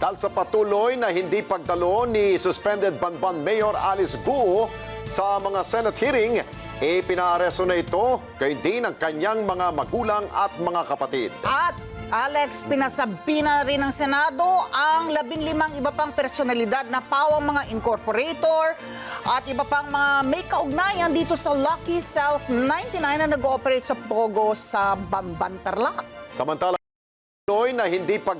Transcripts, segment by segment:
dahil sa patuloy na hindi pagdalo ni suspended Banban Mayor Alice Guo sa mga Senate hearing, ipinaaresto na ito kay din ang kanyang mga magulang at mga kapatid. At Alex, pinasabi na rin ng Senado ang labing limang iba pang personalidad na pawang mga incorporator at iba pang mga may kaugnayan dito sa Lucky South 99 na nag-ooperate sa Pogo sa Bamban, Tarlac. Samantala, na hindi pag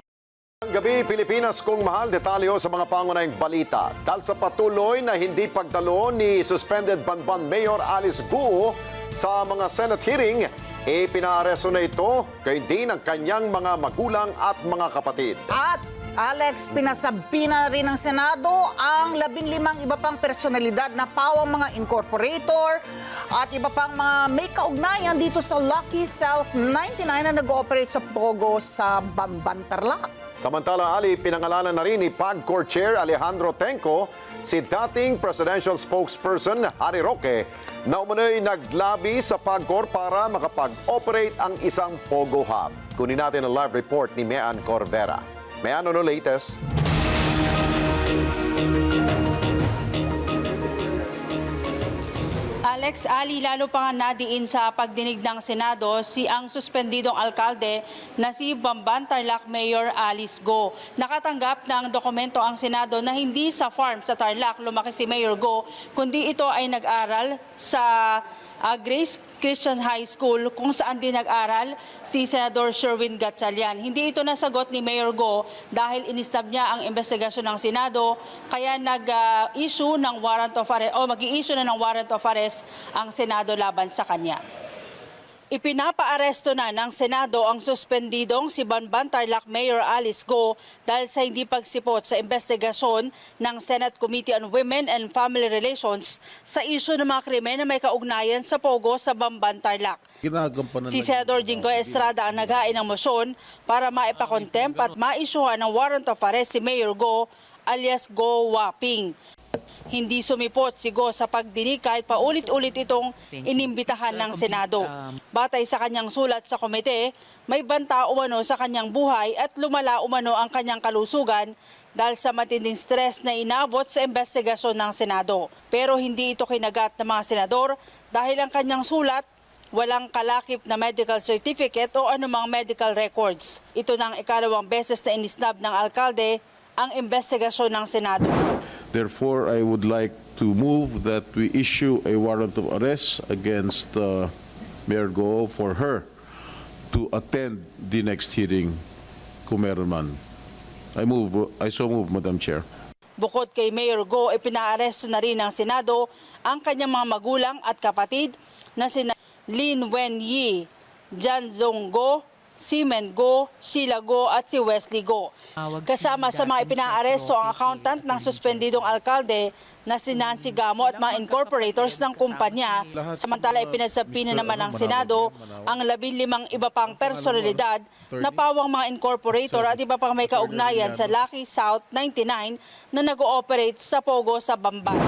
ang gabi, Pilipinas kung mahal detalyo sa mga pangunahing balita. Dahil sa patuloy na hindi pagdalo ni suspended Banban Mayor Alice Guo sa mga Senate hearing, ipinaaresto na ito kay din ang kanyang mga magulang at mga kapatid. At Alex, pinasabi na rin ng Senado ang labing limang iba pang personalidad na pawang mga incorporator at iba pang mga may kaugnayan dito sa Lucky South 99 na nag-ooperate sa Pogo sa Bamban, Tarlac. Samantala, Ali, pinangalanan na rin ni PAGCOR Chair Alejandro Tenco si dating presidential spokesperson Harry Roque na umunoy naglabi sa PAGCOR para makapag-operate ang isang Pogo Hub. Kunin natin ang live report ni Mean Corvera. Mean, ano latest? Alex Ali, lalo pa nga nadiin sa pagdinig ng Senado si ang suspendidong alkalde na si Bamban Tarlac Mayor Alice Go. Nakatanggap ng dokumento ang Senado na hindi sa farm sa Tarlac lumaki si Mayor Go, kundi ito ay nag-aral sa ah, Grace Christian High School kung saan din nag-aral si Senador Sherwin Gatchalian. Hindi ito nasagot ni Mayor Go dahil inistab niya ang investigasyon ng Senado kaya nag-issue ng warrant of arrest o mag-i-issue na ng warrant of arrest ang Senado laban sa kanya. Ipinapaaresto na ng Senado ang suspendidong si Banban Tarlac Mayor Alice Go dahil sa hindi pagsipot sa investigasyon ng Senate Committee on Women and Family Relations sa isyu ng mga krimen na may kaugnayan sa Pogo sa Bamban Tarlac. Si Senador Jinggoy Estrada ang naghain ng motion para maipakontempt at maisyuhan ng warrant of arrest si Mayor Go alias Go Waping. Hindi sumipot si Go sa pagdinig kahit paulit-ulit itong inimbitahan ng Senado. Batay sa kanyang sulat sa komite, may banta umano sa kanyang buhay at lumala umano ang kanyang kalusugan dahil sa matinding stress na inabot sa investigasyon ng Senado. Pero hindi ito kinagat ng mga senador dahil ang kanyang sulat walang kalakip na medical certificate o anumang medical records. Ito na ang ikalawang beses na inisnab ng alkalde ang investigasyon ng Senado. Therefore, I would like to move that we issue a warrant of arrest against uh, Mayor Go for her to attend the next hearing kung meron man. I move, I so move, Madam Chair. Bukod kay Mayor Go, ipinaaresto na rin ng Senado ang kanyang mga magulang at kapatid na sina Lin Wen Yi, Jan Zong Go, Simen Go, Sheila Go at si Wesley Go. Kasama sa mga ipinaaresto ang accountant ng suspendidong alkalde na si Nancy Gamo at mga incorporators ng kumpanya. Samantala ipinasabi na naman ng Senado ang labing limang iba pang personalidad na pawang mga incorporator at iba pang may kaugnayan sa Lucky South 99 na nag-ooperate sa Pogo sa Bamban.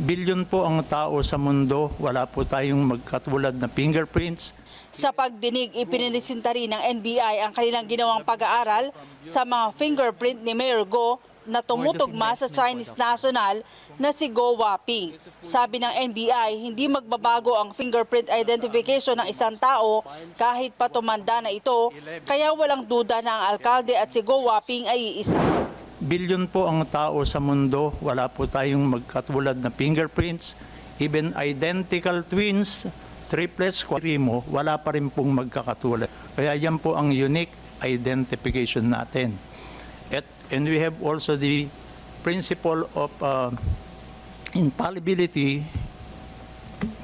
Bilyon po ang tao sa mundo, wala po tayong magkatulad na fingerprints. Sa pagdinig, ipininisinta rin ng NBI ang kanilang ginawang pag-aaral sa mga fingerprint ni Mayor Go na tumutugma sa Chinese national na si Go Waping. Sabi ng NBI, hindi magbabago ang fingerprint identification ng isang tao kahit pa tumanda na ito, kaya walang duda na ang alkalde at si Go Waping ay iisa. Bilyon po ang tao sa mundo, wala po tayong magkatulad na fingerprints. Even identical twins, triplets, quadrimo, wala pa rin pong magkakatulad. Kaya yan po ang unique identification natin. At, and we have also the principle of uh, infallibility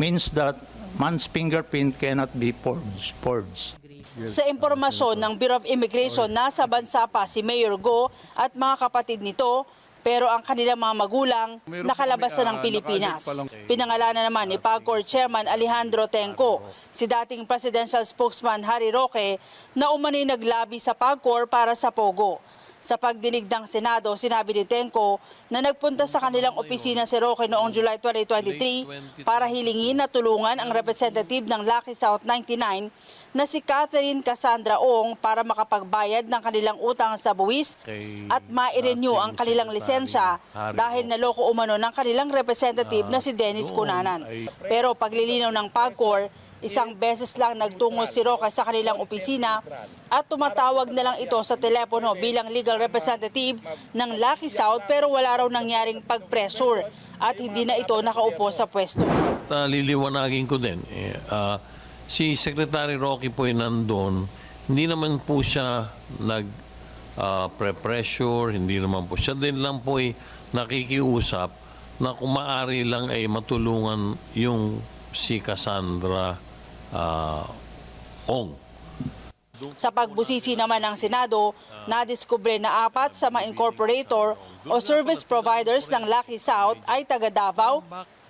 means that man's fingerprint cannot be forged. forged. Sa impormasyon ng Bureau of Immigration, nasa bansa pa si Mayor Go at mga kapatid nito, pero ang kanilang mga magulang nakalabas na ng Pilipinas. Pinangalanan naman ni PAGCOR Chairman Alejandro Tenco, si dating presidential spokesman Harry Roque, na umano'y naglabi sa PAGCOR para sa Pogo. Sa pagdinig ng Senado, sinabi ni Tenco na nagpunta sa kanilang opisina si Roque noong July 2023 para hilingin na tulungan ang representative ng Lucky South 99 na si Catherine Cassandra Ong para makapagbayad ng kanilang utang sa buwis at ma-renew ang kanilang lisensya dahil naloko umano ng kanilang representative na si Dennis Cunanan. Pero paglilinaw ng PAGCOR, isang beses lang nagtungo si Roca sa kanilang opisina at tumatawag na lang ito sa telepono bilang legal representative ng Lucky South pero wala raw nangyaring pag-pressure at hindi na ito nakaupo sa pwesto. Uh, liliwanagin ko din, ah, si Secretary Rocky po ay nandun, hindi naman po siya nag ah, pre-pressure, hindi naman po. Siya din lang po ay nakikiusap na kung maaari lang ay matulungan yung si Cassandra ah, Ong. Sa pagbusisi naman ng Senado, nadiskubre na apat sa mga incorporator o service providers ng Lucky South ay taga Davao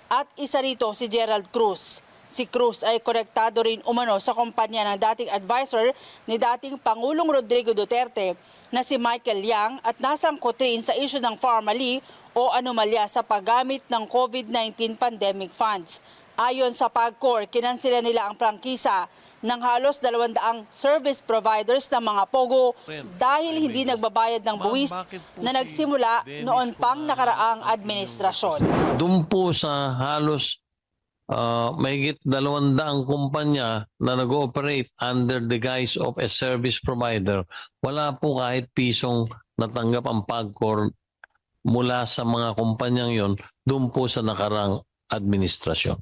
at isa rito si Gerald Cruz. Si Cruz ay konektado rin umano sa kumpanya ng dating advisor ni dating Pangulong Rodrigo Duterte na si Michael Yang at nasangkot rin sa isyu ng Pharmaly o anomalya sa paggamit ng COVID-19 pandemic funds. Ayon sa PAGCOR, kinansila nila ang prangkisa ng halos 200 service providers ng mga POGO dahil hindi nagbabayad ng buwis na nagsimula noon pang nakaraang administrasyon. Doon po sa halos uh, mahigit dalawang daang kumpanya na nag-ooperate under the guise of a service provider, wala po kahit pisong natanggap ang PAGCOR mula sa mga kumpanyang yon doon po sa nakarang administrasyon.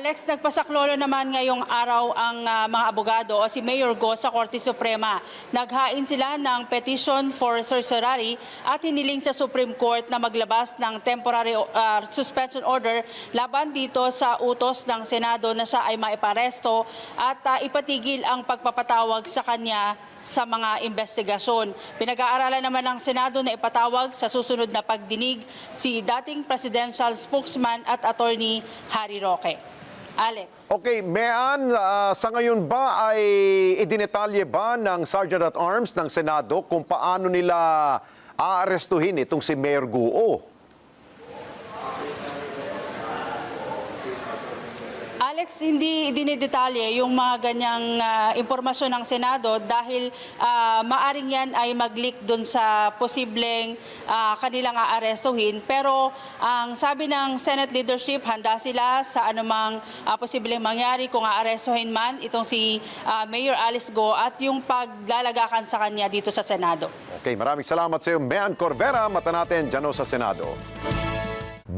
Alex, nagpasaklolo naman ngayong araw ang ah, mga abogado o si Mayor Go sa Korte Suprema. Naghain sila ng petition for certiorari at hiniling sa Supreme Court na maglabas ng temporary ah, suspension order laban dito sa utos ng Senado na siya ay maiparesto at ah, ipatigil ang pagpapatawag sa kanya sa mga investigasyon. Pinag-aaralan naman ng Senado na ipatawag sa susunod na pagdinig si dating presidential spokesman at attorney Harry Roque. Alex. Okay, Mean, ah, sa ngayon ba ay idinetalye ba ng Sergeant at Arms ng Senado kung paano nila aarestuhin itong si Mayor Guo? Alex, hindi dinidetalye yung mga ganyang ah, impormasyon ng Senado dahil ah, maaring yan ay mag-leak dun sa posibleng ah, kanilang aarestuhin. Pero ang sabi ng Senate leadership, handa sila sa anumang ah, posibleng mangyari kung aarestuhin man itong si ah, Mayor Alice Go at yung paglalagakan sa kanya dito sa Senado. Okay, maraming salamat sa iyo, Mean Corvera. Mata natin dyan sa Senado.